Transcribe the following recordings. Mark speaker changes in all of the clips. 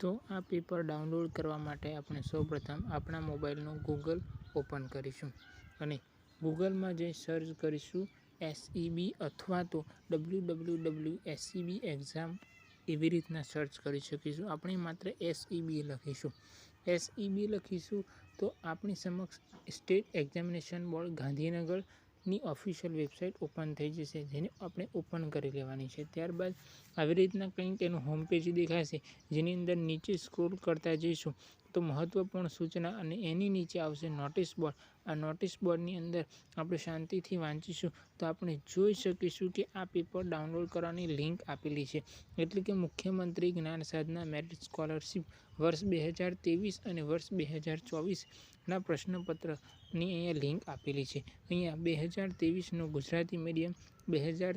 Speaker 1: તો આ paper download કરવા માટે આપણે સૌપ્રથમ આપણા મોબાઈલનું ગૂગલ ઓપન કરીશું અને ગૂગલમાં જે સર્ચ કરીશું એસઈબી અથવા તો W W W SEB exam એવી રીતના સર્ચ કરી શકીશું. આપણે માત્ર એસઈબી લખીશું. એસઈબી લખીશું તો આપણી સમક્ષ સ્ટેટ એક્ઝામિનેશન બોર્ડ ગાંધીનગરની ઓફિશિયલ વેબસાઇટ ઓપન થઈ જશે, જેને આપણે ઓપન કરી લેવાની છે. ત્યારબાદ આવી રીતના કંઈક એનું હોમ પેજ દેખાશે, જેની અંદર નીચે સ્ક્રોલ કરતા જઈશું. તો મહત્વપૂર્ણ સૂચના અને એની નીચે આવશે નોટિસ બોર્ડ આ નોટિસ બોર્ડની અંદર આપણે શાંતિથી વાંચીશું તો આપણે જોઈ શકીશું કે આ પેપર ડાઉનલોડ કરવાની લિંક આપેલી છે. એટલે કે મુખ્યમંત્રી જ્ઞાન સાધના મેરિટ સ્કોલરશિપ વર્ષ બે હજાર ત્રેવીસ અને વર્ષ બે હજાર ચોવીસના પ્રશ્નપત્રની અહીંયા લિંક આપેલી છે. અહીંયા બે હજાર ત્રેવીસનું ગુજરાતી મીડિયમ બે હજાર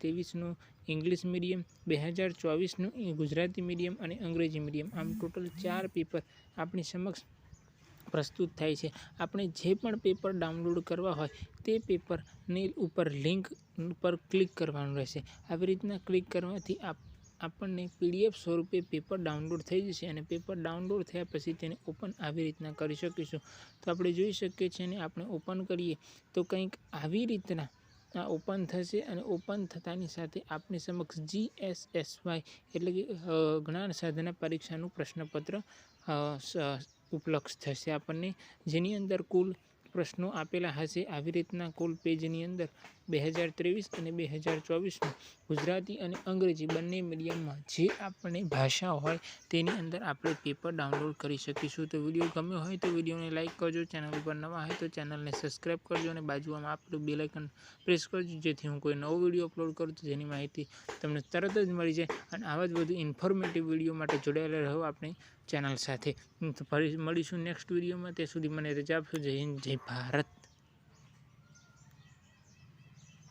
Speaker 1: ત્રેવીસનું ઇંગ્લિશ મીડિયમ, બે હજાર ચોવીસનું ગુજરાતી મીડિયમ અને અંગ્રેજી મીડિયમ. આમ ટોટલ ચાર પેપર આપણી સમક્ષ પ્રસ્તુત થાય છે. આપણે જે પણ પેપર ડાઉનલોડ કરવા હોય તે પેપરની ઉપર લિંક ઉપર ક્લિક કરવાનું રહેશે. આવી રીતના ક્લિક કરવાથી આપ, આપણને પીડીએફ સ્વરૂપે પેપર ડાઉનલોડ થઈ જશે અને પેપર ડાઉનલોડ થયા પછી તેને ઓપન આવી રીતના કરી શકીશું. તો આપણે જોઈ શકીએ છીએ અને આપણે ઓપન કરીએ તો કંઈક આવી રીતના આ ઓપન થશે અને ઓપન થતાની સાથે આપની સમક્ષ જી એસ એસ વાય એટલે કે જ્ઞાન સાધના પરીક્ષાનું પ્રશ્નપત્ર ઉપલબ્ધ થશે આપણને. જેની અંદર કુલ પ્રશ્નો આપેલા હશે. આવી રીતના કુલ પેજની અંદર બે હજાર ત્રેવીસ અને બે હજાર ચોવીસમાં ગુજરાતી અને અંગ્રેજી બંને મીડિયમમાં જે આપણે ભાષા હોય તેની અંદર આપણે પેપર ડાઉનલોડ કરી શકીશું. તો વીડિયો ગમ્યો હોય તો વિડીયોને લાઇક કરજો, ચેનલ ઉપર નવા હોય તો ચેનલને સબસ્ક્રાઈબ કરજો અને બાજુમાં આપેલું બેલાઇકન પ્રેસ કરજો, જેથી હું કોઈ નવો વીડિયો અપલોડ કરું તો જેની માહિતી તમને તરત જ મળી જાય અને આવા જ વધુ ઇન્ફોર્મેટિવ વીડિયો માટે જોડાયેલા રહો. આપણે ચેનલ સાથે. ફરી મળીશું નેક્સ્ટ વિડીયોમાં તે સુધી મને રજા આપશો. જય હિન્દ, જય ભારત.